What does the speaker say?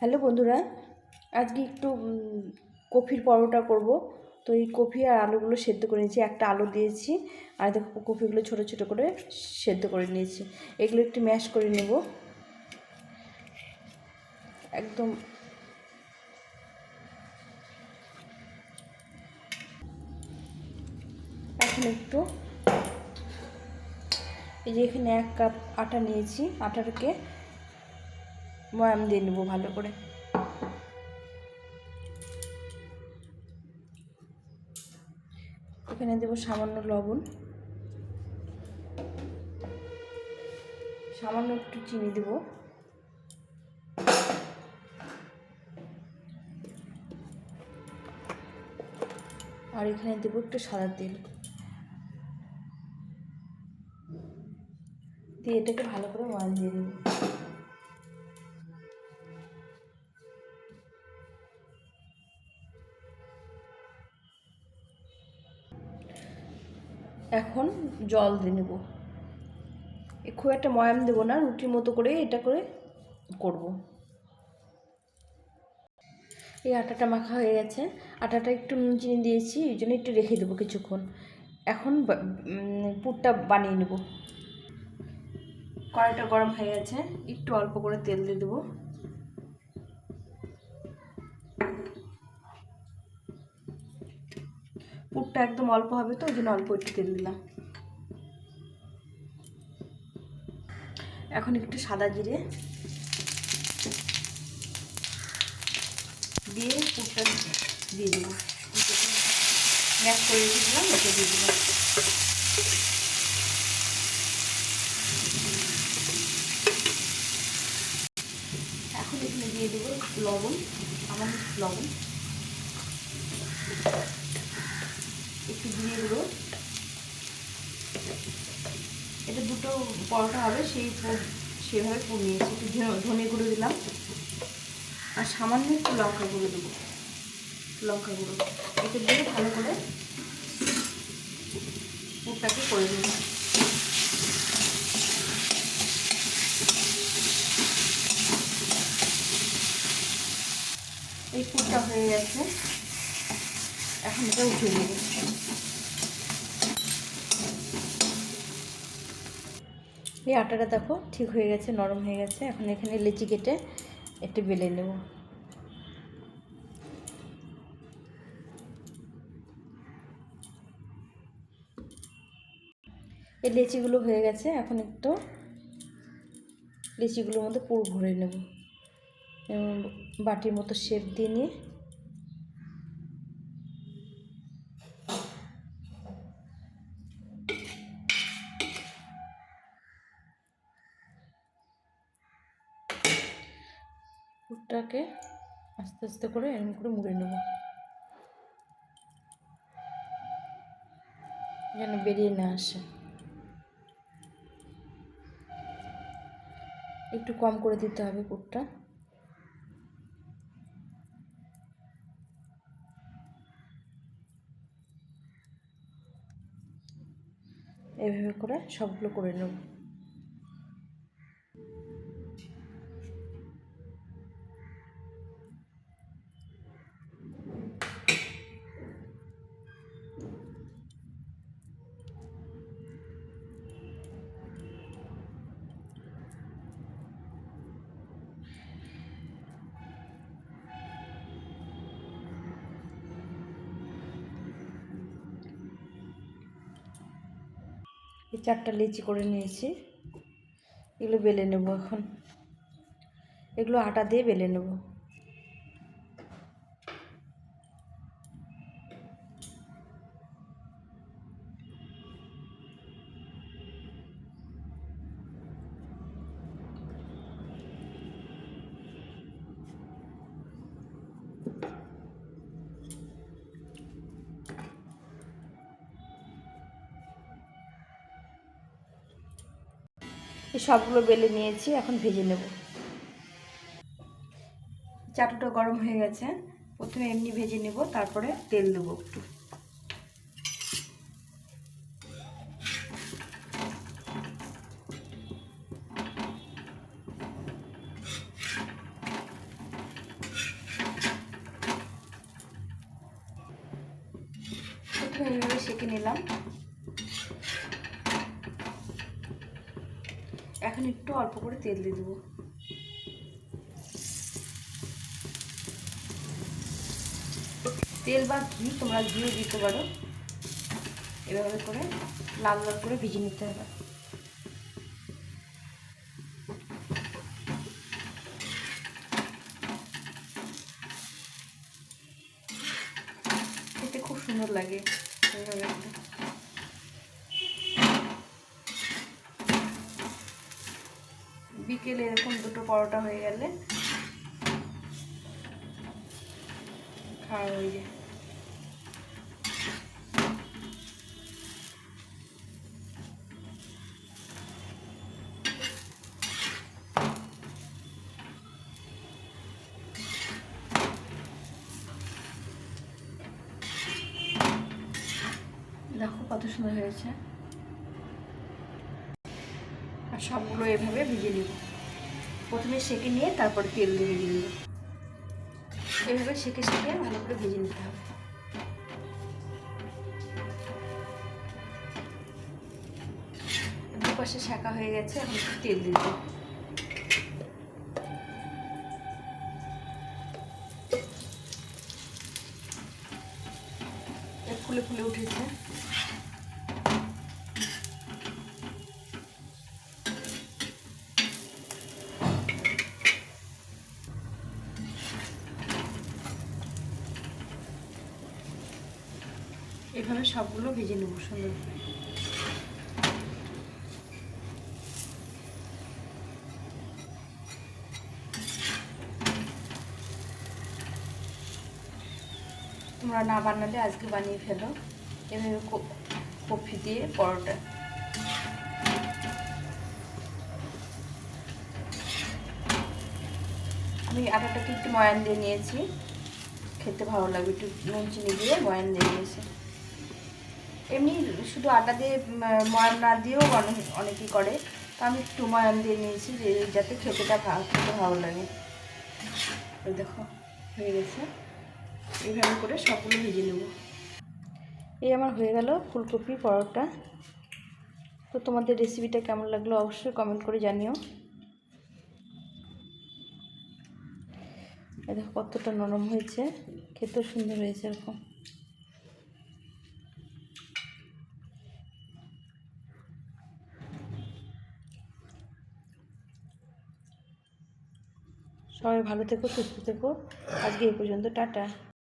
Hello বন্ধুরা, আজকে একটু কফির পরোটা করব। তো এই কফি আর আলুগুলো সেদ্ধ করে নিয়েছি। একটা আলু দিয়েছি, আর দেখো কফিগুলো ছোট ছোট করে সেদ্ধ করে নিয়েছি। এগুলো একটু ম্যাশ করে নেব। একদম এখন একটু এই যে এখানে এক কাপ আটা নিয়েছি। আটাটাকে ময়াম দিয়ে নেব ভালো করে। এখানে দেবো সামান্য লবণ। সামান্য একটু চিনি দেবো। আর এখানে দেবো একটু সাদা তেল। দিয়ে এটাকে ভালো করে ময়াম দিয়ে দেবো এখন জল দিয়ে নেব। খুব একটা ময়াম দেবো না, রুটির মতো করে এটা করে করব। এই আটাটা মাখা হয়ে গেছে। আটাটা একটু নুন চিনি দিয়েছি, এই জন্য একটু রেখে দেবো কিছুক্ষণ। এখন পুরটা বানিয়ে নেব। কড়াইটা গরম হয়ে গেছে, একটু অল্প করে তেল দিয়ে দেবো। পুরটা একদম অল্প হবে তো, ওই জন্য অল্প একটু তেল দিলাম। এখন একটু সাদা জিরে দিয়ে পুরটা দিয়ে দেবো ম্যাশ করে রেখেছিলাম, ওকে দিয়ে দিলাম। এখন এখানে দিয়ে দেবো লবণ আমার লবণ। একটু দিয়ে গুঁড়ো এটা দুটো পরোটা হবে, সেই সেভাবে পুর একটু ধনে- গুঁড়ো দিলাম। আর সামান্য একটু লঙ্কা গুঁড়ো দেবো। লঙ্কা গুঁড়ো। এটা দিয়ে ভালো করে পুরটাকে করে দেবো। এই পুরটা হয়ে গেছে। এখন এটা উঠিয়ে নেব। এই আটাটা দেখো ঠিক হয়ে গেছে, নরম হয়ে গেছে। এখন এখানে লিচি কেটে একটু বেলে নেব। এই লিচিগুলো হয়ে গেছে, এখন একটু লিচিগুলোর মধ্যে পুর ভরে নেব। বাটির মতো শেপ দিয়ে নিয়ে পুরটাকে আস্তে আস্তে করে এরকম করে মুড়ে নেব। যেন বেরিয়ে না আসে। একটু কম করে দিতে হবে পুরটা। এভাবে করে সবগুলো করে নেব। এই চারটা লিচি করে নিয়েছি। এগুলো বেলে নেব এখন। এগুলো আটা দিয়ে বেলে নেব। সবগুলো বেলে নিয়েছি, এখন ভেজে নেব। চাটুটা গরম হয়ে গেছে। প্রথমে এমনি ভেজে নেব, তারপরে তেল দেবো একটু। এইভাবে সেঁকে নিলাম। এখন একটু অল্প করে তেল দিয়ে দেবো। তেল বা ঘি তোমরা ঘিও দিতে পারো। এভাবে করে লাল লাল করে ভেজে নিতে হবে। খেতে খুব সুন্দর লাগে। এইভাবে বিকেলে এরকম দুটো পরোটা হয়ে গেলে খাওয়া হয়ে যায়। দেখো কত সুন্দর হয়েছে। সবগুলো এভাবে ভেজে নিব। প্রথমে সেকে নিয়ে তারপরে তেল দিয়ে ভেজে নিব। এভাবে সেকে সেকে ভালো করে ভেজে নিতে হবে। দুপাশে শাঁকা হয়ে গেছে, এখন তেল দিয়ে এর ফুলে ফুলে উঠেছে। এভাবে সবগুলো ভেজে নেব, সুন্দর তোমরা না বানালে আজকে বানিয়ে ফেলো। এভাবে কফি দিয়ে পরোটা। আমি আটাটাকে একটু ময়ান দিয়ে নিয়েছি। খেতে ভালো লাগবে, একটু নুন চিনি দিয়ে ময়ান দিয়ে নিয়েছি। এমনি শুধু আটা দিয়ে ময়ান না দিয়েও অনেক, অনেকেই করে। তো আমি একটু ময়ান দিয়ে নিয়েছি, যে যাতে খেতেটা ভালো, খেতে ভালো লাগে। ওই দেখো, হয়ে গেছে। এইভাবে করে সবগুলো ভেজে নেব। এই আমার হয়ে গেল ফুলকপি, পরোটা। তো তোমাদের রেসিপিটা কেমন লাগল অবশ্যই কমেন্ট করে জানিও। দেখো, কতটা নরম হয়েছে। খেতেও সুন্দর হয়েছে এরকম। সবাই ভালো থেকো সুস্থ থেকো। আজকে এই পর্যন্ত টাটা।